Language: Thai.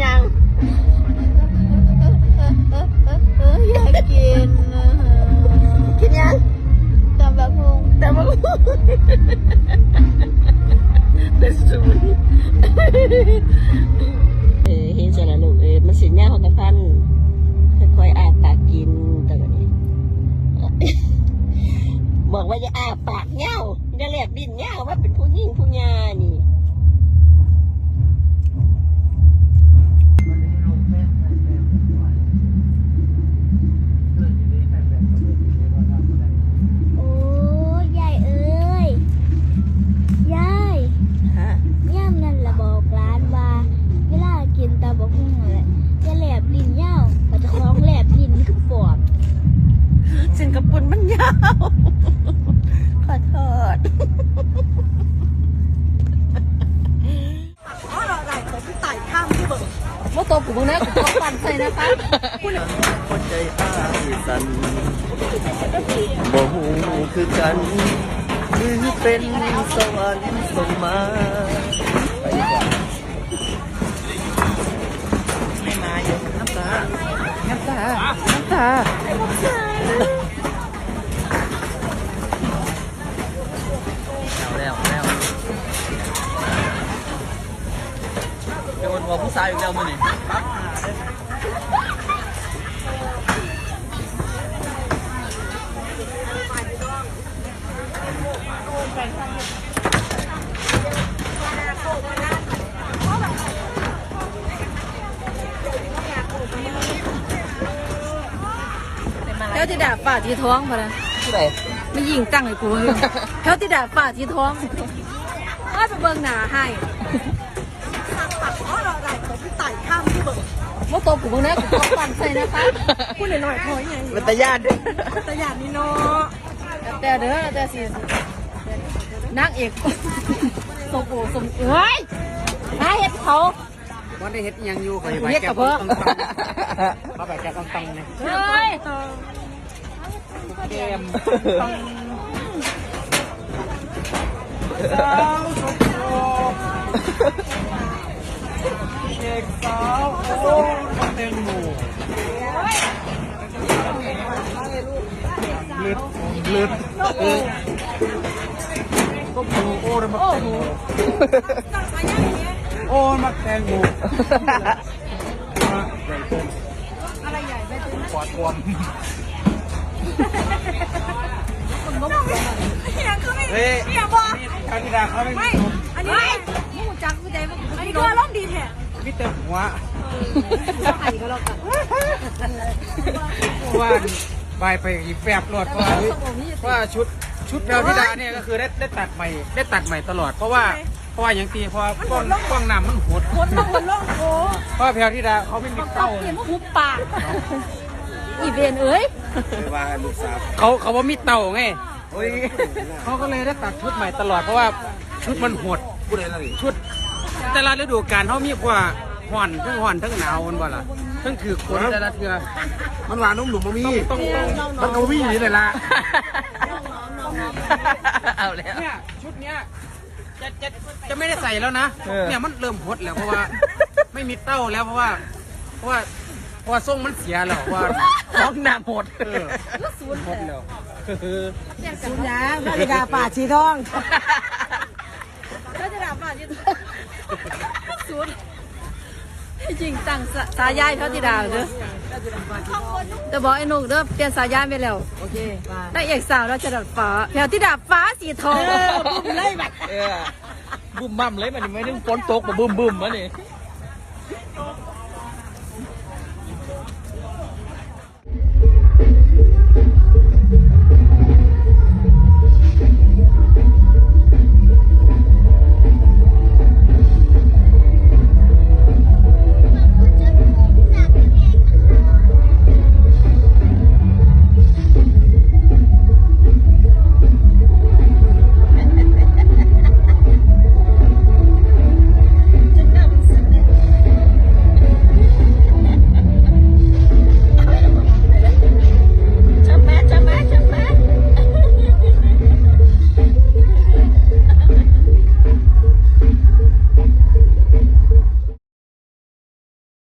บดแต่อยากกินยังอยากกินกินยังตำบักหุ่งแต่ว่าเป็นศูนย์เออเห็นเสร็จแล้วลูกเออมันสินยาของกระพันค่อยๆอาปากกินแต่วันนี้บอกว่าอย่าอาปากเงาอย่าแหลบดินเงาว่าเป็นผู้หญิงผู้ญานี่ โอ้ยยายเอ้ยยาย ฮะ ย่ามนั่นละบอกร้านว่า เวลากินตำบักหุ่งเลยจะแหลบลิ้นยาวก็จะคล้องแหลบลิ้นคือปอบ ซึ่ง กระปุนมันยาว ขอโทษว่าตัวกูนะกูก็ปั่นใส่นะคะคนใจอ้ายสันบ่หูคือกันหรือเป็นสวรรค์ส่งมาายอีกแล้วมือนี่เท่าที่ด่าฝ่าที่ท้องพอนะผู้ใดไม่ยิงตั้งให้กูอยู่เท่าที่ด่าฝ่าที่ท้องอ้าไปเบิ่งหนาให้ ว่าตัวกูเบิ่งนะกูก็ปั่นใส่นะคะพูดหน่อยๆพอยังมันตะยานด้วยแต่อย่างนี้เนาะแต่เด้อแต่สินางเอกสมโอสมเอ้ยหาเห็ดเขาวันได้เห็ดยังอยู่เขาเรียกกับเพิ่มาแบบแกต้องต้องเนี่ยเฮ้ยเกมเด็กสาวโอ้เต็มหมู่ลึดลึดเออก็หมูโอ้ยมาแตงโมโอ้ยมาแตงโมอะไรใหญ่ไม่ถึงปอดบวมเฮ้ยนี่คาริดาเขาไม่อันนี้มูจักกูใจมันอันนี้ก็ร้องดีแท้ มีแต่หัวไข่ก็แล้วกันว่าบายไปอีกแฝบรอดเพราะว่าเพราะว่าชุดชุดแพรวธิดาเนี่ยก็คือได้ได้ตัดใหม่ ได้ตัดใหม่ตลอดเพราะว่าเพราะว่าอย่างตีเพราะว่ากล้องกล้องนำมันหดคนต้องคนร้องโอ้เพราะว่าแพรวธิดาเขาไม่มีต้อเต้างเปลี่ยนว่าหุบปากอีเวนเอ้ยว่าลูกสาวเขาเขาว่ามีเต่าไงเขาก็เลยได้ตัดชุดใหม่ตลอดเพราะว่าชุดมันหดผู้ใดล่ะนี่ชุด แต่ละฤดูกาลเขามีกว่าห่อนทั้งห่อนทั้งหนาวมันบ่ล่ะทั้งถือคนแต่ละเทือมันหวานนุ่มหนุ่มบ่มีต้องต้องมันเอาวิ่งหนีเลยล่ะเอาแล้วเนี่ยชุดเนี้ยจะจะจะไม่ได้ใส่แล้วนะเออเนี่ยมันเริ่มหดแล้วเพราะว่า ไม่มีเต้าแล้วเพราะว่า เพราะว่าเพราะว่าทรงมันเสียแล้วว่าท้องหน้าหมดเออหดแล้วสุญญานาฬิกาป่าชีทองก็จะด่าป่าชีศูนย์ จริงตั้งสายายเขาที่ด่าเด้อแต่บอกไอ้หนุ่มเด้อเปลี่ยนสายายไปแล้วโอเคได้เอกสาวราชดับฟ้าแถวที่ดาบฟ้าสีทองเลยบัดเออบึ้มบั่มเลยมันไม่ได้ฝนตกมาบึ้มบึ้มมานี่